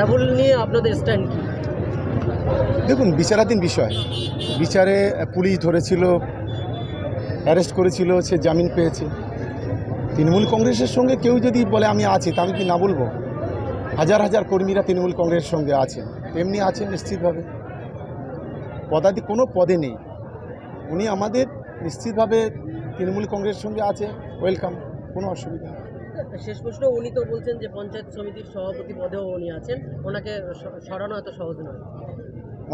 আরাবুল নিয়ে আপনাদের স্ট্যান্ড কি? দেখুন, বিচারাধীন বিষয়। বিচারে পুলিশ ধরেছিল অ্যারেস্ট করেছিল, সে জামিন পেয়েছে। তৃণমূল কংগ্রেসের সঙ্গে কেউ যদি বলে, আমি আছি তা আমি কি না বলব? হাজার হাজার কর্মীরা তৃণমূল কংগ্রেসের সঙ্গে আছেন। তেমনি আছেন নিশ্চিতভাবে। পদাদি কোনো পদে নেই। উনি আমাদের নিশ্চিতভাবে তৃণমূল কংগ্রেসের সঙ্গে আছে। ওয়েলকাম কোনো অসুবিধা নেই। শেষ প্রশ্ন, উনি তো বলছেন যে পঞ্চায়েত সমিতির সভাপতি পদেও উনি আছেন। ওনাকে সরানো এত সহজ নয়।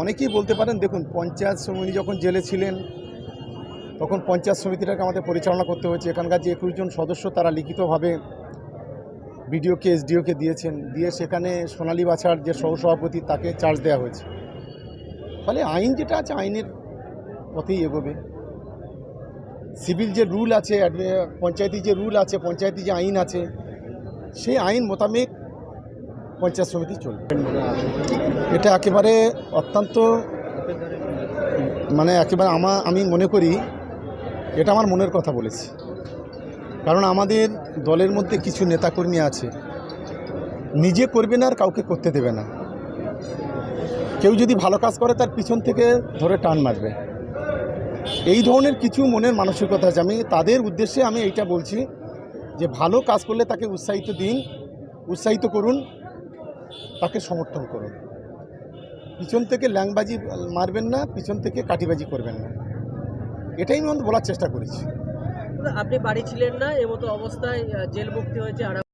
অনেকেই বলতে পারেন, দেখুন, পঞ্চায়েত সমিতি যখন জেলে ছিলেন, তখন পঞ্চায়েত সমিতিটাকে আমাদের পরিচালনা করতে হয়েছে। এখানকার যে একুশ জন সদস্য, তারা লিখিতভাবে বিডিওকে, এসডিওকে দিয়েছেন। দিয়ে সেখানে সোনালী বাছার যে সহসভাপতি, তাকে চার্জ দেওয়া হয়েছে। ফলে আইন যেটা আছে, আইনের পথেই এগোবে। সিভিল যে রুল আছে, পঞ্চায়েতি যে রুল আছে, পঞ্চায়েতি যে আইন আছে, সেই আইন মোতাবেক পঞ্চায়েত সমিতি চলবে। এটা একেবারে অত্যন্ত মানে একেবারে আমা, আমি মনে করি এটা আমার মনের কথা বলেছি। কারণ আমাদের দলের মধ্যে কিছু নেতাকর্মী আছে, নিজে করবে না আর কাউকে করতে দেবে না। কেউ যদি ভালো কাজ করে তার পিছন থেকে ধরে টান মারবে। এই ধরনের কিছু মনের মানসিকতা আছে। আমি তাদের উদ্দেশ্যে আমি এইটা বলছি যে ভালো কাজ করলে তাকে উৎসাহিত দিন, উৎসাহিত করুন, তাকে সমর্থন করুন। পিছন থেকে ল্যাংবাজি মারবেন না, পিছন থেকে কাটিবাজি করবেন না। এটাই আমি বলার চেষ্টা করেছি। আপনি বাড়ি ছিলেন না, এমতো অবস্থায় জেল মুক্তি হয়েছে